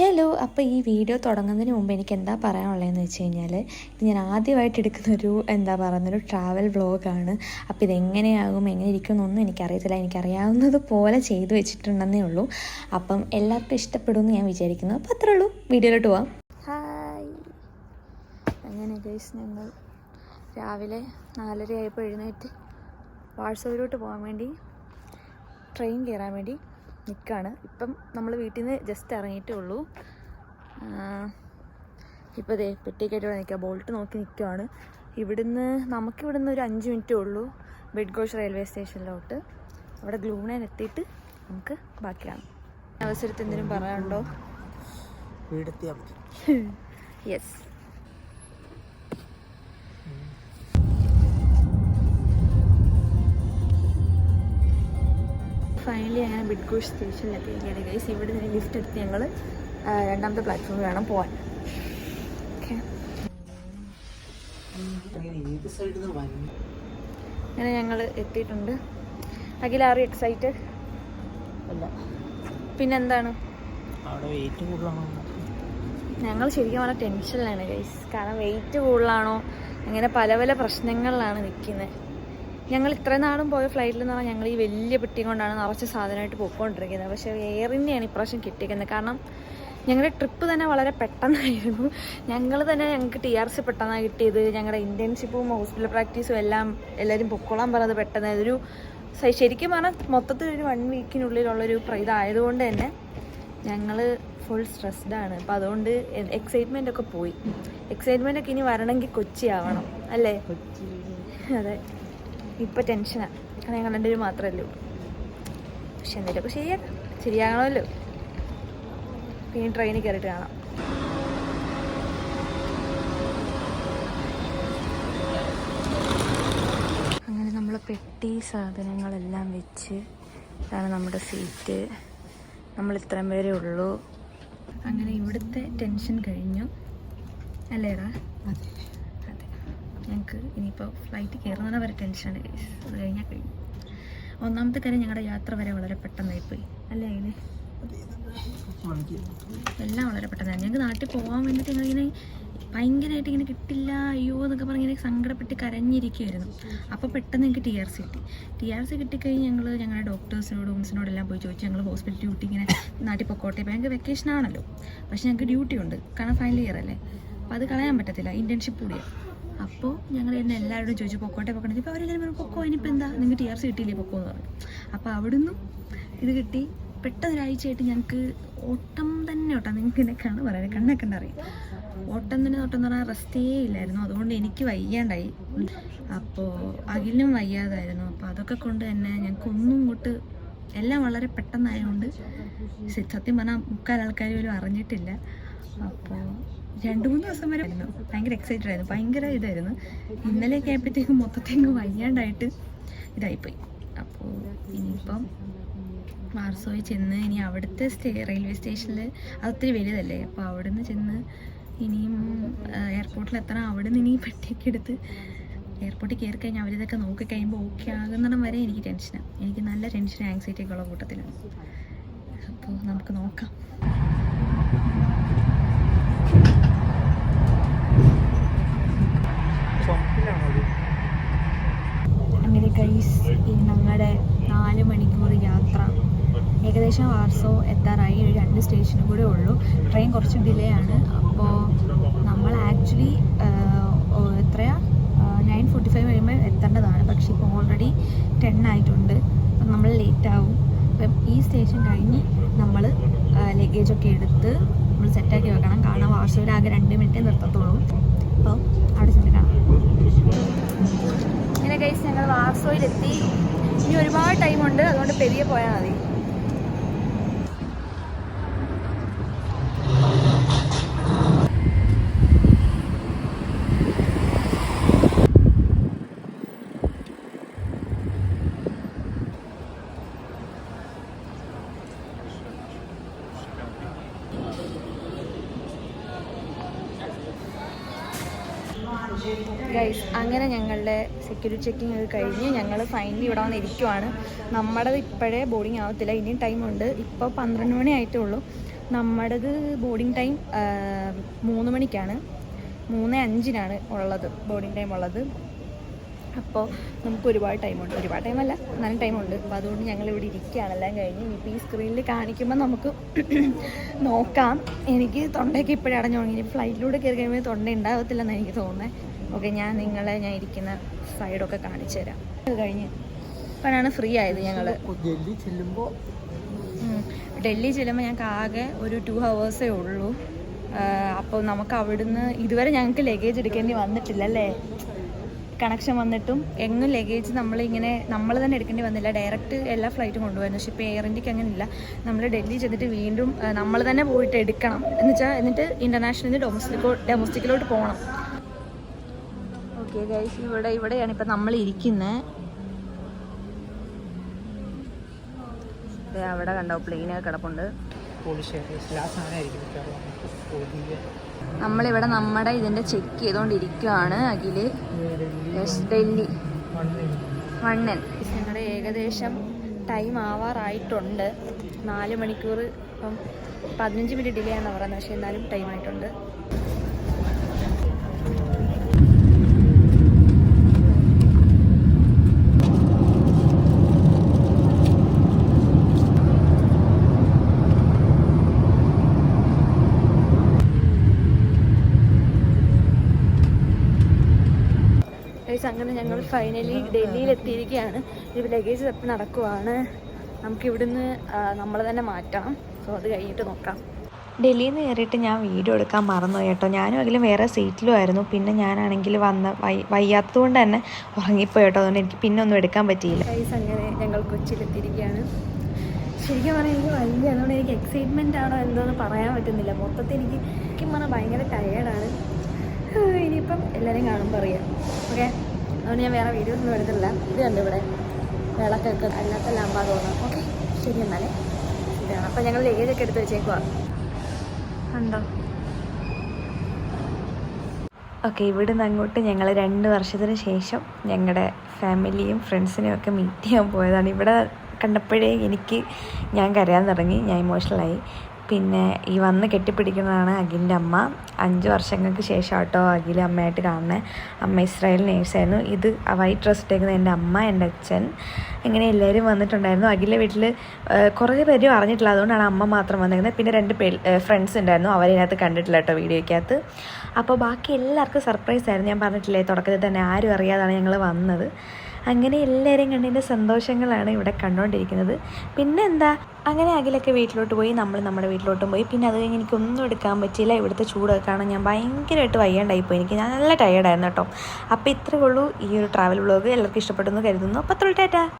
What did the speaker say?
Hello അപ്പോൾ ഈ video തുടങ്ങുന്നതിന് മുമ്പ് എനിക്ക് എന്താ പറയാനുള്ളതെന്ന് വെച്ച് കഴിഞ്ഞാൽ ഇത് ഞാൻ ആദ്യമായിട്ട് എടുക്കുന്നൊരു എന്താ പറയുന്നൊരു ട്രാവൽ വ്ളോഗാണ് അപ്പോൾ ഇതെങ്ങനെയാകും എങ്ങനെ ഇരിക്കുമെന്നൊന്നും എനിക്കറിയത്തില്ല. എനിക്കറിയാവുന്നത് പോലെ ചെയ്തു വെച്ചിട്ടുണ്ടെന്നേ ഉള്ളൂ. അപ്പം എല്ലാവർക്കും ഇഷ്ടപ്പെടുമെന്ന് ഞാൻ വിചാരിക്കുന്നു. അപ്പോൾ അത്രേ ഉള്ളൂ. വീഡിയോയിലോട്ട് പോവാം. ഹായ് അങ്ങനെ ഗൈസ് ഞങ്ങൾ രാവിലെ നാലര ആയപ്പോൾ എഴുന്നേറ്റ് വാട്സപ്പിലോട്ട് പോകാൻ വേണ്ടി ട്രെയിൻ കയറാൻ വേണ്ടി നിൽക്കുകയാണ് ഇപ്പം നമ്മൾ വീട്ടിൽ നിന്ന് ജസ്റ്റ് ഇറങ്ങിയിട്ടേ ഉള്ളൂ ഇപ്പോൾ ദേ പെട്ടിക്കായിട്ട് ഇവിടെ നിൽക്കുക ബോൾട്ട് നോക്കി നിൽക്കുകയാണ് ഇവിടുന്ന് നമുക്കിവിടുന്ന് ഒരു അഞ്ച് മിനിറ്റേ ഉള്ളൂ. ബെഡ്ഗോഷ് റെയിൽവേ സ്റ്റേഷനിലോട്ട്. അവിടെ ഗ്ലൂണേൻ എത്തിയിട്ട് നമുക്ക് ബാക്കിയാണ്. അവസരത്തിൽ എന്തെങ്കിലും പറയാനുണ്ടോ? വീടെത്തിയാൽ മതി. യെസ് ഫൈനലി അങ്ങനെ ബിഡ്ഗോഷ് സ്റ്റേഷനിൽ എത്തിയിരിക്കുകയാണ് ഗൈസ് ഇവിടെ നിന്ന് ലിഫ്റ്റ് എടുത്ത് ഞങ്ങൾ രണ്ടാമത്തെ പ്ലാറ്റ്ഫോമിൽ വേണം പോകാൻ ഓക്കെ അങ്ങനെ ഞങ്ങൾ എത്തിയിട്ടുണ്ട്. അഖില ആർ എക്സൈറ്റഡ് അല്ല. പിന്നെന്താണ്? ഞങ്ങൾ ശരിക്കും പറഞ്ഞാൽ ടെൻഷനിലാണ് ഗൈസ് കാരണം വെയിറ്റ് കൂടുതലാണോ? അങ്ങനെ പല പല പ്രശ്നങ്ങളിലാണ് നിൽക്കുന്നത് ഞങ്ങൾ ഇത്ര നാളും പോയ ഫ്ലൈറ്റിൽ പറഞ്ഞാൽ ഞങ്ങൾ ഈ വലിയ പെട്ടി കൊണ്ടാണ് നിറച്ച് സാധനമായിട്ട് പോയിക്കൊണ്ടിരിക്കുന്നത്. പക്ഷേ എയറിന്റെയാണ് ഇപ്രാവശ്യം കിട്ടിയിരിക്കുന്നത് കാരണം ഞങ്ങളുടെ ട്രിപ്പ് തന്നെ വളരെ പെട്ടെന്നായിരുന്നു. ഞങ്ങൾ തന്നെ ഞങ്ങൾക്ക് ടി ആർ സി പെട്ടെന്നാണ് കിട്ടിയത്. ഞങ്ങളുടെ ഇന്റേൺഷിപ്പും ഹോസ്പിറ്റൽ പ്രാക്ടീസും എല്ലാം എല്ലാവരും പൊക്കോളാൻ പറഞ്ഞത് പെട്ടെന്ന്. ഇതൊരു ശരിക്കും പറഞ്ഞാൽ മൊത്തത്തിൽ ഒരു വൺ വീക്കിനുള്ളിലുള്ളൊരു ഇതായതുകൊണ്ട് തന്നെ ഞങ്ങൾ ഫുൾ സ്ട്രെസ്ഡ് ആണ്. അപ്പോൾ അതുകൊണ്ട് എക്സൈറ്റ്മെന്റ് ഒക്കെ പോയി. എക്സൈറ്റ്മെന്റ് ഒക്കെ ഇനി വരണമെങ്കിൽ കൊച്ചി ആവണം അല്ലേ അതെ. ഇപ്പോൾ ടെൻഷനാണ് കാരണം ഞാൻ കണ്ടൊരു മാത്രമല്ലേ ഉള്ളൂ. പക്ഷെ എന്തെങ്കിലുമൊക്കെ ശരിയാക്കാം ശരിയാകണമല്ലോ. പിന്നെ ട്രെയിനിൽ കയറിയിട്ട് കാണാം. അങ്ങനെ നമ്മൾ പെട്ടി സാധനങ്ങളെല്ലാം വെച്ച് ഇതാണ് നമ്മുടെ സീറ്റ് നമ്മൾ ഇത്രയും പേരേ ഉള്ളൂ. അങ്ങനെ ഇവിടുത്തെ ടെൻഷൻ കഴിഞ്ഞു. അല്ലേടാ? അതെ. ഞങ്ങൾക്ക് ഇനിയിപ്പോൾ ഫ്ലൈറ്റ് കയറുന്നതിന് വരെ ടെൻഷനാണ് ഗൈസ് അത് കഴിഞ്ഞാൽ കഴിഞ്ഞു. ഒന്നാമത്തെ കാര്യം ഞങ്ങളുടെ യാത്ര വരെ വളരെ പെട്ടെന്നായി പോയി. അല്ലേ അതിന് എല്ലാം വളരെ പെട്ടെന്നായി. ഞങ്ങൾക്ക് നാട്ടിൽ പോകാൻ വേണ്ടിയിട്ട് ഞങ്ങളിങ്ങനെ ഭയങ്കരമായിട്ട് ഇങ്ങനെ കിട്ടില്ല അയ്യോ എന്നൊക്കെ പറഞ്ഞ് ഇങ്ങനെ സങ്കടപ്പെട്ട് കരഞ്ഞിരിക്കുമായിരുന്നു അപ്പോൾ പെട്ടെന്ന് ഞങ്ങൾക്ക് ടി ആർ സി കിട്ടി. ടി ആർ സി കിട്ടിക്കഴിഞ്ഞ് ഞങ്ങൾ ഞങ്ങളുടെ ഡോക്ടേഴ്സിനോടും ഹോംസിനോടെല്ലാം പോയി ചോദിച്ചു ഞങ്ങൾ ഹോസ്പിറ്റൽ ഡ്യൂട്ടി ഇങ്ങനെ നാട്ടിൽ പൊക്കോട്ടെ. ഭയങ്കര വെക്കേഷൻ ആണല്ലോ. പക്ഷേ ഞങ്ങൾക്ക് ഡ്യൂട്ടി ഉണ്ട്. കാരണം ഫൈനൽ ഇയർ അല്ലേ? അപ്പോൾ അത് കളയാൻ പറ്റത്തില്ല ഇന്റേൺഷിപ്പ് കൂടിയാണ് അപ്പോൾ ഞങ്ങൾ എന്നെ എല്ലാവരോടും ചോദിച്ചു പൊക്കോട്ടെ പൊക്കോട്ടെ. ഇപ്പോൾ അവരെല്ലാവരും പറഞ്ഞു പൊക്കോ ഇനിയിപ്പോൾ എന്താ? നിങ്ങൾക്ക് ടി ആർ സി കിട്ടിയില്ലേ പൊക്കോ എന്ന് പറഞ്ഞു. അപ്പോൾ അവിടുന്ന് ഇത് കിട്ടി. പെട്ടെന്നൊരാഴ്ചയായിട്ട് ഞങ്ങൾക്ക് ഓട്ടം തന്നെ ഓട്ടം. നിങ്ങൾക്ക് എന്നെ പറയുന്നത് പറയാം കണ്ണൊക്കെ അറിയും? ഓട്ടം തന്നെ ഓട്ടം എന്ന് പറഞ്ഞാൽ റെസ്റ്റേ ഇല്ലായിരുന്നു. അതുകൊണ്ട് എനിക്ക് വയ്യാണ്ടായി. അപ്പോൾ അഖിലിനും വയ്യാതായിരുന്നു. അപ്പോൾ അതൊക്കെ കൊണ്ട് തന്നെ ഞങ്ങൾക്ക് ഒന്നും ഇങ്ങോട്ട് എല്ലാം വളരെ പെട്ടെന്നായതുകൊണ്ട് സത്യം പറഞ്ഞാൽ മുക്കാൽ ആൾക്കാർ പോലും അറിഞ്ഞിട്ടില്ല. അപ്പോൾ രണ്ട് മൂന്ന് ദിവസം വരെ ഭയങ്കര എക്സൈറ്റഡ് ആയിരുന്നു. ഭയങ്കര ഇതായിരുന്നു. ഇന്നലെയൊക്കെ ആയപ്പോഴത്തേക്കും മൊത്തത്തേക്ക് വയ്യാണ്ടായിട്ട് ഇതായിപ്പോയി. അപ്പോൾ ഇനിയിപ്പം വാർസോയിൽ ചെന്ന് ഇനി അവിടുത്തെ സ്റ്റേ റെയിൽവേ സ്റ്റേഷനിൽ അത് ഒത്തിരി വലുതല്ലേ? അപ്പോൾ അവിടെ നിന്ന് ചെന്ന് ഇനിയും എയർപോർട്ടിൽ എത്തണം. അവിടെ നിന്ന് ഇനി പെട്ടിയൊക്കെ എടുത്ത് എയർപോർട്ടിൽ കയറി കഴിഞ്ഞാൽ അവരിതൊക്കെ നോക്കി കഴിയുമ്പോൾ ഓക്കെ ആകുന്നിടം വരെ എനിക്ക് ടെൻഷനാണ് എനിക്ക് നല്ല ടെൻഷൻ ആങ്സൈറ്റി ഒക്കെ ഉള്ള കൂട്ടത്തിലാണ്. അപ്പോൾ നമുക്ക് നോക്കാം ചുമപ്പിലാണോ അത് അങ്ങനെ ഗൈസ് ഈ ഞങ്ങളുടെ നാല് മണിക്കൂർ യാത്ര ഏകദേശം വാർസോ എത്താറായി. രണ്ട് സ്റ്റേഷനും കൂടെ ഉള്ളൂ. ട്രെയിൻ കുറച്ച് ഡിലേ ആണ്. അപ്പോൾ നമ്മൾ ആക്ച്വലി എത്രയാ? നയൻ ഫോർട്ടി ഫൈവ് കഴിയുമ്പോൾ എത്തേണ്ടതാണ്. പക്ഷേ ഇപ്പോൾ ഓൾറെഡി ടെൻ ആയിട്ടുണ്ട്. അപ്പം നമ്മൾ ലേറ്റ് ആവും. അപ്പം ഈ സ്റ്റേഷൻ കഴിഞ്ഞ് നമ്മൾ ലഗേജൊക്കെ എടുത്ത് നമ്മൾ സെറ്റാക്കി വെക്കണം. കാരണം വാർസോയിൽ ആകെ രണ്ട് മിനിറ്റേ നിർത്തത്തുള്ളൂ അപ്പോൾ അവിടെ ചെന്ന് കാണാം. ഇങ്ങനെ കഴിച്ച് ഞങ്ങൾ വാർസോയിലെത്തി ഇനി ഒരുപാട് ടൈമുണ്ട് അതുകൊണ്ട് പെരിയെ പോയാൽ മതി ഗൈസ് അങ്ങനെ ഞങ്ങളുടെ സെക്യൂരിറ്റി ചെക്കിംഗ് ഒക്കെ കഴിഞ്ഞ് ഞങ്ങൾ ഫൈനലി ഇവിടെ വന്ന് ഇരിക്കുവാണ് നമ്മുടെ ഇപ്പോഴേ ബോർഡിംഗ് ആവത്തില്ല. ഇനിയും ഉണ്ട്. ഇപ്പോൾ പന്ത്രണ്ട് മണി ആയിട്ടേ ഉള്ളൂ നമ്മുടേത് ബോർഡിംഗ് ടൈം മൂന്ന് മണിക്കാണ്. മൂന്ന് അഞ്ചിനാണ് ഉള്ളത് ബോർഡിംഗ് ടൈം ഉള്ളത്. അപ്പോൾ നമുക്ക് ഒരുപാട് ടൈമുണ്ട് ഒരുപാട് ടൈമല്ല നല്ല ടൈമുണ്ട് അപ്പോൾ അതുകൊണ്ട് ഞങ്ങൾ ഇവിടെ ഇരിക്കുകയാണ്. എല്ലാം കഴിഞ്ഞ് ഇനിയിപ്പോൾ ഈ സ്ക്രീനിൽ കാണിക്കുമ്പോൾ നമുക്ക് നോക്കാം. എനിക്ക് തൊണ്ടയൊക്കെ ഇപ്പോഴടഞ്ഞു തുടങ്ങി. ഫ്ലൈറ്റിലൂടെ കയറി കഴിയുമ്പോൾ തൊണ്ട ഉണ്ടാകത്തില്ലെന്ന് എനിക്ക് തോന്നുന്നത് ഓക്കെ ഞാൻ നിങ്ങളെ ഞാൻ ഇരിക്കുന്ന സൈഡൊക്കെ കാണിച്ചു തരാം. അത് കഴിഞ്ഞ് അപ്പോഴാണ് ഫ്രീ ആയത് ഞങ്ങൾ ഡൽഹി ചെല്ലുമ്പോൾ ഡൽഹി ചെല്ലുമ്പോൾ ഞങ്ങൾക്ക് ആകെ ഒരു ടു ഹവേഴ്സേ ഉള്ളൂ. അപ്പോൾ നമുക്ക് അവിടുന്ന് ഇതുവരെ ഞങ്ങൾക്ക് ലഗേജ് എടുക്കേണ്ടി വന്നിട്ടില്ല അല്ലേ? കണക്ഷൻ വന്നിട്ടും എങ്ങും ലഗേജ് നമ്മളിങ്ങനെ നമ്മൾ തന്നെ എടുക്കേണ്ടി വന്നില്ല. ഡയറക്റ്റ് എല്ലാ ഫ്ലൈറ്റും കൊണ്ടുപോയിരുന്നു. പക്ഷേ ഇപ്പോൾ എയർ ഇന്ത്യയ്ക്ക് അങ്ങനെ ഇല്ല. നമ്മൾ ഡൽഹി ചെന്നിട്ട് വീണ്ടും നമ്മൾ തന്നെ പോയിട്ട് എടുക്കണം. എന്നുവെച്ചാൽ എന്നിട്ട് ഇന്റർനാഷണലിൽ ഡൊമസ്റ്റിക്കോ ഡൊമസ്റ്റിക്കിലോട്ട് പോകണം ഓക്കെ ഗൈസ് ഇവിടെ ഇവിടെയാണ് ഇപ്പം നമ്മൾ ഇരിക്കുന്നത് അവിടെ കണ്ടോ പ്ലെയിനൊക്കെ കിടപ്പുണ്ട്. നമ്മളിവിടെ നമ്മുടെ ഇതിന്റെ ചെക്ക് ചെയ്തുകൊണ്ടിരിക്കുകയാണ് അഖിൽ. ഡൽഹി മണ്ണൻ വണ്ണൻ ഞങ്ങളുടെ ഏകദേശം ടൈം ആവാറായിട്ടുണ്ട്. നാല് മണിക്കൂർ ഇപ്പം പതിനഞ്ച് മിനിറ്റ് ഡിലേ ആണെന്ന് പറയുന്നത്. പക്ഷേ എന്നാലും ടൈം ആയിട്ടുണ്ട് ഗൈസ് അങ്ങനെ ഞങ്ങൾ ഫൈനലി ഡൽഹിയിൽ എത്തിയിരിക്കുകയാണ് ഇത് ലഗേജ് തപ്പി നടക്കുവാണ്. നമുക്ക് ഇവിടുന്ന് നമ്മൾ തന്നെ മാറ്റണം സോ അത് കഴിഞ്ഞിട്ട് നോക്കാം. ഡൽഹിയിൽ നിന്ന് കയറിയിട്ട് ഞാൻ വീഡിയോ എടുക്കാൻ മറന്നു കേട്ടോ. ഞാനും അതിലും വേറെ സീറ്റിലും ആയിരുന്നു. പിന്നെ ഞാനാണെങ്കിൽ വന്ന വൈ വയ്യാത്തതുകൊണ്ട് തന്നെ ഉറങ്ങിപ്പോയി കേട്ടോ. അതുകൊണ്ട് എനിക്ക് പിന്നെ ഒന്നും എടുക്കാൻ പറ്റിയില്ല. അങ്ങനെ ഞങ്ങൾ കൊച്ചിയിലെത്തിയിരിക്കുകയാണ്. ശരിക്കും പറഞ്ഞാൽ എനിക്ക് വലിയ അതുകൊണ്ട് എനിക്ക് എക്സൈറ്റ്മെന്റ് ആണോ എന്തോന്ന് പറയാൻ പറ്റുന്നില്ല. മൊത്തത്തിൽ എനിക്ക് ശരിക്കും പറഞ്ഞാൽ ഭയങ്കര ടയേർഡാണ് ഇനിയിപ്പം എല്ലാവരെയും കാണുമ്പോൾ അറിയാം. ഓക്കെ അതുകൊണ്ട് ഞാൻ വേറെ വീഡിയോ ഒന്നും എടുത്തില്ല ഇത് കണ്ടു ഇവിടെ. വിളക്കൊക്കെ അതിനകത്ത് ലാമ്പാ തോന്നാം ഓക്കെ ശരി എന്നാലേ. ശരിയാണ് അപ്പം ഞങ്ങൾ ലഗേജൊക്കെ എടുത്ത് വെച്ചേക്കുവാ. കണ്ടോ? ഓക്കെ ഇവിടുന്ന് അങ്ങോട്ട് ഞങ്ങൾ രണ്ട് വർഷത്തിന് ശേഷം ഞങ്ങളുടെ ഫാമിലിയും ഫ്രണ്ട്സിനെയും ഒക്കെ മീറ്റ് ചെയ്യാൻ പോയതാണ്. ഇവിടെ കണ്ടപ്പോഴേ എനിക്ക് ഞാൻ കരയാൻ തുടങ്ങി. ഞാൻ ഇമോഷണലായി പിന്നെ ഈ വന്ന് കെട്ടിപ്പിടിക്കുന്നതാണ് അഖിലിന്റെ അമ്മ. അഞ്ച് വർഷങ്ങൾക്ക് ശേഷം കേട്ടോ അഖിൽ അമ്മയായിട്ട് കാണുന്നത് അമ്മ ഇസ്രായേൽ നേഴ്സായിരുന്നു. ഇത് വൈറ്റ് ഡ്രസ് ഇട്ടേക്കുന്നത് എന്റെ അമ്മ എന്റെ അച്ഛൻ. ഇങ്ങനെ എല്ലാവരും വന്നിട്ടുണ്ടായിരുന്നു. അഖിലെ വീട്ടിൽ കുറേ പേരും അറിഞ്ഞിട്ടില്ല. അതുകൊണ്ടാണ് അമ്മ മാത്രം വന്നിരുന്നത് പിന്നെ രണ്ട് പേ ഫ്രണ്ട്സ് ഉണ്ടായിരുന്നു. അവരതിനകത്ത് കണ്ടിട്ടില്ല കേട്ടോ വീഡിയോയ്ക്കകത്ത്. അപ്പോൾ ബാക്കി എല്ലാവർക്കും സർപ്രൈസ് ആയിരുന്നു. ഞാൻ പറഞ്ഞിട്ടില്ലേ തുടക്കത്തിൽ തന്നെ ആരും അറിയാതാണ് ഞങ്ങൾ വന്നത്. അങ്ങനെ എല്ലാവരെയും കണ്ടതിന്റെ സന്തോഷങ്ങളാണ് ഇവിടെ കണ്ടുകൊണ്ടിരിക്കുന്നത്. പിന്നെ എന്താ അങ്ങനെ അഖിലൊക്കെ വീട്ടിലോട്ട് പോയി നമ്മൾ നമ്മുടെ വീട്ടിലോട്ടും പോയി. പിന്നെ അത് കഴിഞ്ഞ് എനിക്കൊന്നും എടുക്കാൻ പറ്റിയില്ല. ഇവിടുത്തെ ചൂടൊക്കെ കാണാൻ ഞാൻ ഭയങ്കരമായിട്ട് വയ്യാണ്ടായിപ്പോയി എനിക്ക് ഞാൻ നല്ല ടയേർഡായിരുന്നു കേട്ടോ. അപ്പോൾ ഇത്രയേ ഉള്ളൂ ഈ ഒരു ട്രാവൽ വ്ളോഗ് എല്ലാവർക്കും ഇഷ്ടപ്പെട്ടെന്ന് കരുതുന്നു. അപ്പോൾ തൊഴിട്ടാറ്റാ